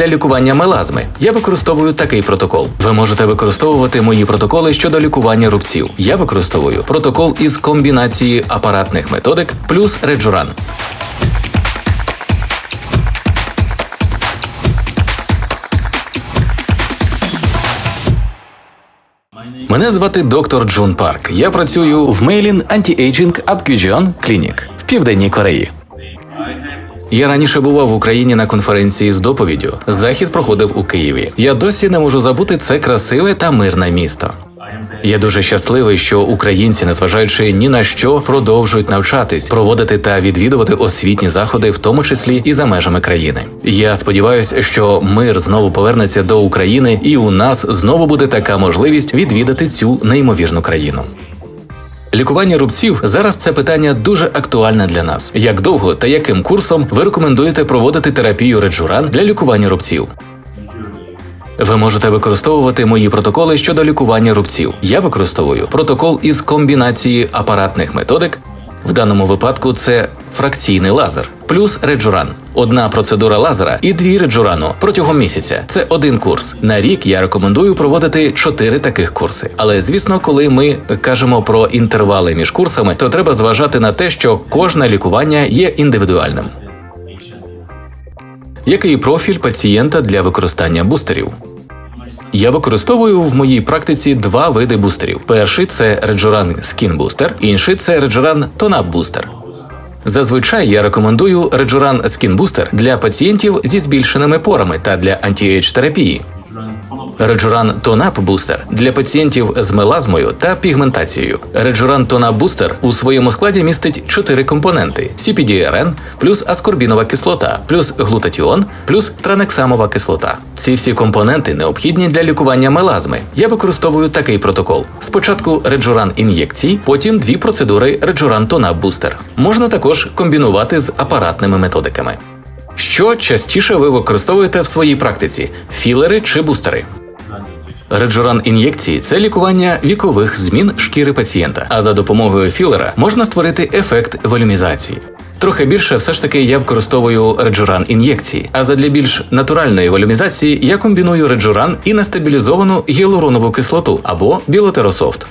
для лікування мелазми. Я використовую такий протокол. Ви можете використовувати мої протоколи щодо лікування рубців. Я використовую протокол із комбінації апаратних методик плюс реджуран. Мене звати доктор Джун Парк. Я працюю в Мейлін Anti-Aging Upgyujeon Clinic в Південній Кореї. Я раніше бував в Україні на конференції з доповіддю. Захід проходив у Києві. Я досі не можу забути це красиве та мирне місто. Я дуже щасливий, що українці, незважаючи ні на що, продовжують навчатись, проводити та відвідувати освітні заходи, в тому числі і за межами країни. Я сподіваюся, що мир знову повернеться до України, і у нас знову буде така можливість відвідати цю неймовірну країну. Лікування рубців зараз це питання дуже актуальне для нас. Як довго та яким курсом ви рекомендуєте проводити терапію реджуран для лікування рубців? Ви можете використовувати мої протоколи щодо лікування рубців. Я використовую протокол із комбінації апаратних методик. В даному випадку це фракційний лазер плюс реджуран. Одна процедура лазера і дві реджурану протягом місяця. Це один курс. На рік я рекомендую проводити чотири таких курси. Але звісно, коли ми кажемо про інтервали між курсами, то треба зважати на те, що кожне лікування є індивідуальним. Який профіль пацієнта для використання бустерів? Я використовую в моїй практиці два види бустерів. Перший це Rejuran Skin Booster, інший це Tone Up Booster. Зазвичай я рекомендую реджуран Skin Booster для пацієнтів зі збільшеними порами та для антіейдж терапії. Tone Up Booster для пацієнтів з мелазмою та пігментацією. Tone Up Booster у своєму складі містить чотири компоненти: CPDRN, плюс аскорбінова кислота, плюс глутатіон, плюс транексамова кислота. Ці всі компоненти необхідні для лікування мелазми. Я використовую такий протокол: спочатку Rejuran ін'єкції, потім дві процедури Tone Up Booster. Можна також комбінувати з апаратними методиками. Що частіше ви використовуєте в своїй практиці: філери чи бустери? Реджуран ін'єкції це лікування вікових змін шкіри пацієнта, а за допомогою філера можна створити ефект волюмізації. Трохи більше все ж таки я використовую реджуран ін'єкції, а задля більш натуральної волюмізації я комбіную реджуран і нестабілізовану гіалуронову кислоту або білотерософт.